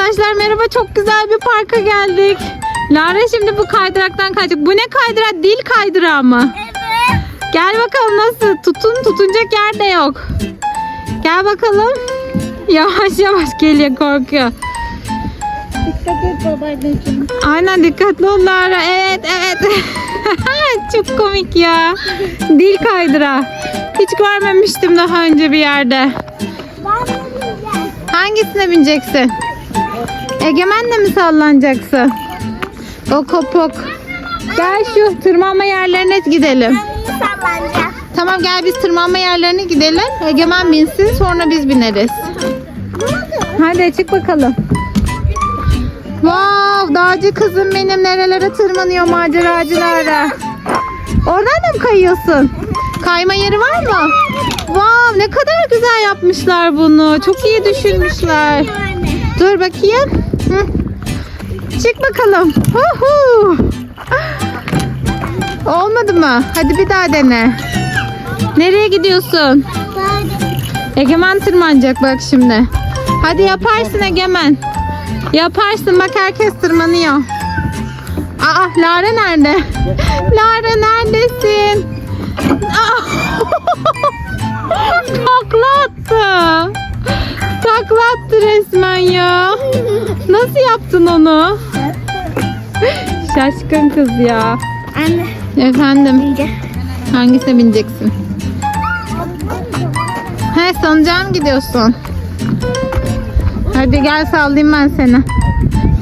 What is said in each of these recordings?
Arkadaşlar merhaba çok güzel bir parka geldik. Lara şimdi bu kaydıraktan kayacak. Bu ne kaydırak? Dil kaydırağı mı? Evet. Gel bakalım nasıl? Tutun tutunacak yer de yok. Gel bakalım. Yavaş yavaş geliyor korkuyor. Dikkat et babaanneciğim. Aynen dikkatli ol Lara. Evet evet. Çok komik ya. Dil kaydıra. Hiç görmemiştim daha önce bir yerde. Hangisine bineceksin? Egemenle mi sallanacaksın? O kopuk. Gel şu tırmanma yerlerine gidelim. Tamam gel biz tırmanma yerlerine gidelim. Egemen binsin sonra biz bineriz. Hadi çık bakalım. Wow, dağcı kızım benim nerelere tırmanıyor maceracılara. Oradan da mı kayıyorsun? Kayma yeri var mı? Wow, ne kadar güzel yapmışlar bunu. Çok iyi düşünmüşler. Dur bakayım. Çık bakalım. Huhu. Olmadı mı? Hadi bir daha dene. Nereye gidiyorsun? Egemen tırmanacak bak şimdi. Hadi yaparsın Egemen. Yaparsın bak herkes tırmanıyor. Aa Lara nerede? Lara neredesin? Aa! Takla attı. Takla attı resmen ya. Yaptın onu? Şaşkın kız ya. Anne. Efendim Bineceğim. hangisine bineceksin? He sancağa mı gidiyorsun? Hadi gel sallayayım ben seni.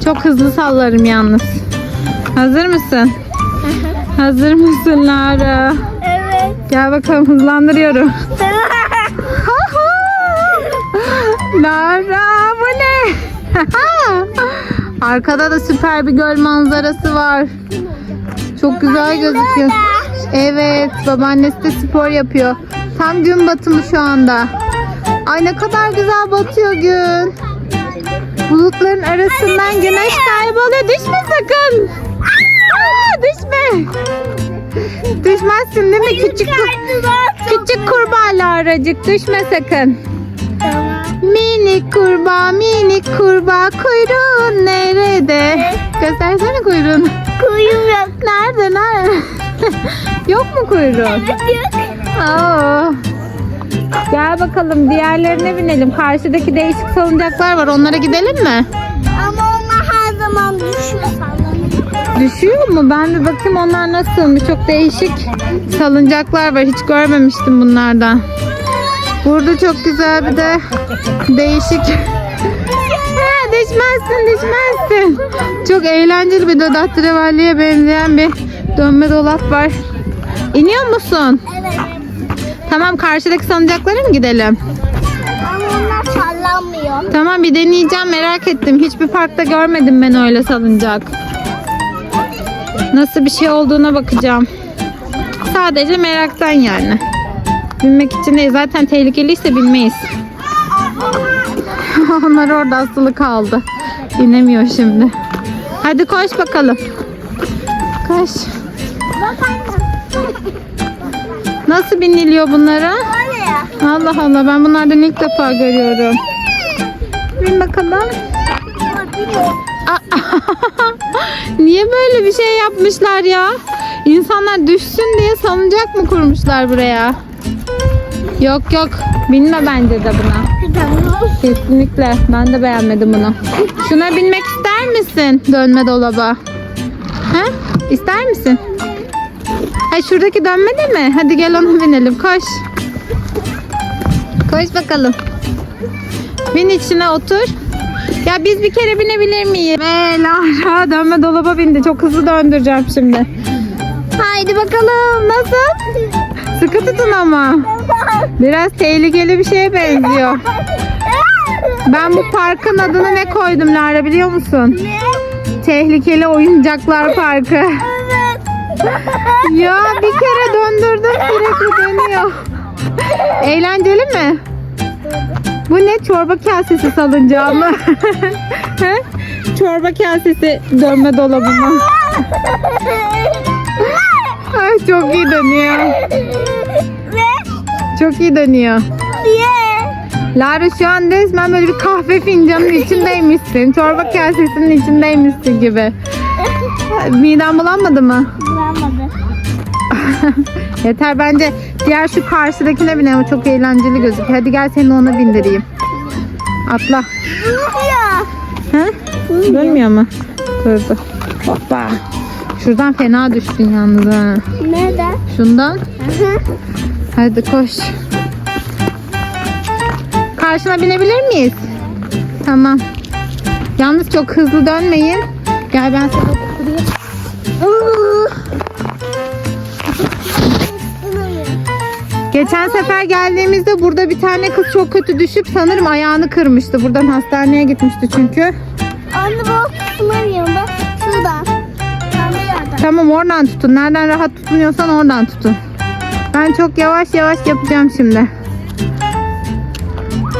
Çok hızlı sallarım yalnız. Hazır mısın? Hazır mısın Lara? Evet. Gel bakalım hızlandırıyorum. Lara bu ne? Arkada da süper bir göl manzarası var. Çok güzel gözüküyor. Evet, babaannesi de spor yapıyor. Tam gün batımı şu anda. Ay ne kadar güzel batıyor gün. Bulutların arasından güneş kayboluyor. Düşme sakın. Aa, düşme. Düşmezsin değil mi küçük küçük kurbağa aracık düşme sakın. Minik kurbağa minik kurbağa kuyruğun nerede? Göstersene kuyruğunu. Kuyum yok. Nerede nerede? Yok mu kuyruğun? Aa. Gel bakalım diğerlerine binelim. Karşıdaki değişik salıncaklar var. Onlara gidelim mi? Ama onlar her zaman düşüyor sallanıyor. Düşüyor mu? Ben bir bakayım onlar nasılmış. Çok değişik salıncaklar var. Hiç görmemiştim bunlardan. Burada çok güzel bir de değişik. Ha, düşmezsin düşmezsin. Çok eğlenceli bir de Dattirevalli'ye benzeyen bir dönme dolap var. İniyor musun? Evet. Tamam karşıdaki salıncaklara mı gidelim? Ama onlar sallanmıyor. Tamam bir deneyeceğim merak ettim. Hiçbir parkta görmedim ben öyle salıncak. Nasıl bir şey olduğuna bakacağım. Sadece meraktan yani. Binmek için değil. Zaten tehlikeliyse binmeyiz. Onlar orada asılı kaldı. Binemiyor şimdi. Hadi koş bakalım. Koş. Nasıl biniliyor bunlara? Allah Allah ben bunlardan ilk defa görüyorum. Bin bakalım. Niye böyle bir şey yapmışlar ya? İnsanlar düşsün diye salıncak mı kurmuşlar buraya? Yok yok. Binme bence de buna. Kesinlikle. Ben de beğenmedim bunu. Şuna binmek ister misin? Dönme dolaba. Ha? İster misin? Ha şuradaki dönme de mi? Hadi gel ona binelim. Koş. Koş bakalım. Bin içine otur. Ya biz bir kere binebilir miyiz? Ve Lara dönme dolaba bindi. Çok hızlı döndüreceğim şimdi. Haydi bakalım. Nasıl? Sıkı tutun ama. Biraz tehlikeli bir şeye benziyor. Ben bu parkın adını ne koydum Lara biliyor musun? Ne? Tehlikeli Oyuncaklar Parkı. Evet. Ya bir kere döndürdüm sürekli dönüyor. Eğlenceli mi? Bu ne? Çorba kasesi salıncağı mı? Çorba kasesi dönme dolabı mı? Çok iyi dönüyor. Ve Çok iyi dönüyor. diye Lara şu an resmen böyle bir kahve fincanının içindeymişsin. Çorba kasesinin içindeymişsin gibi. Midem bulanmadı mı? Bulamadı. Yeter bence diğer şu karşıdakine binelim. O çok eğlenceli gözüküyor. Hadi gel seni ona bindireyim. Atla. Durmuyor. Ha? Dönmüyor mu? Durdu. Hoppa. Şuradan fena düştün yalnız ha. Neden? Şundan. Hadi koş. Karşına binebilir miyiz? Tamam. Yalnız çok hızlı dönmeyin. Gel ben seni oturtayım. Geçen sefer geldiğimizde burada bir tane kız çok kötü düşüp sanırım ayağını kırmıştı. Buradan hastaneye gitmişti çünkü. Anne bak tutunamıyorum Tamam oradan tutun. Nereden rahat tutunuyorsan oradan tutun. Ben çok yavaş yavaş yapacağım şimdi.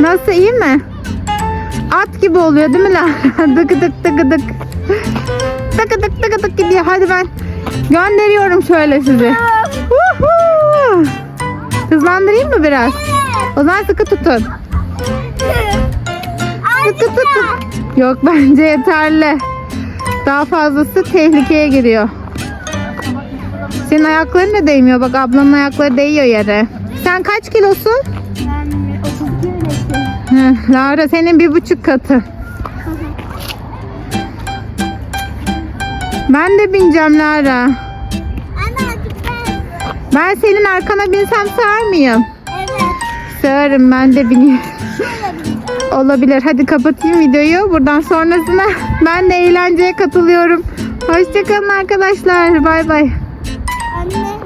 Nasıl iyi mi? At gibi oluyor değil mi Lara? dık dık dık dık. Tık dık tık dık gidiyor. Hadi ben gönderiyorum şöyle sizi. Hızlandırayım mı biraz? O zaman sıkı tutun. Sıkı tutun. Yok bence yeterli. Daha fazlası tehlikeye giriyor. Senin ayakların da değmiyor. Bak ablanın ayakları değiyor yere. Sen kaç kilosun? Ben 32 üretiyorum. Hı, Lara senin bir buçuk katı. Ben de bineceğim Lara. Ben. Ben senin arkana binsem sığar mıyım? Evet. Sığarım ben de bineyim. Olabilir. Hadi kapatayım videoyu. Buradan sonrasına ben de eğlenceye katılıyorum. Hoşçakalın arkadaşlar. Bay bay. Anne.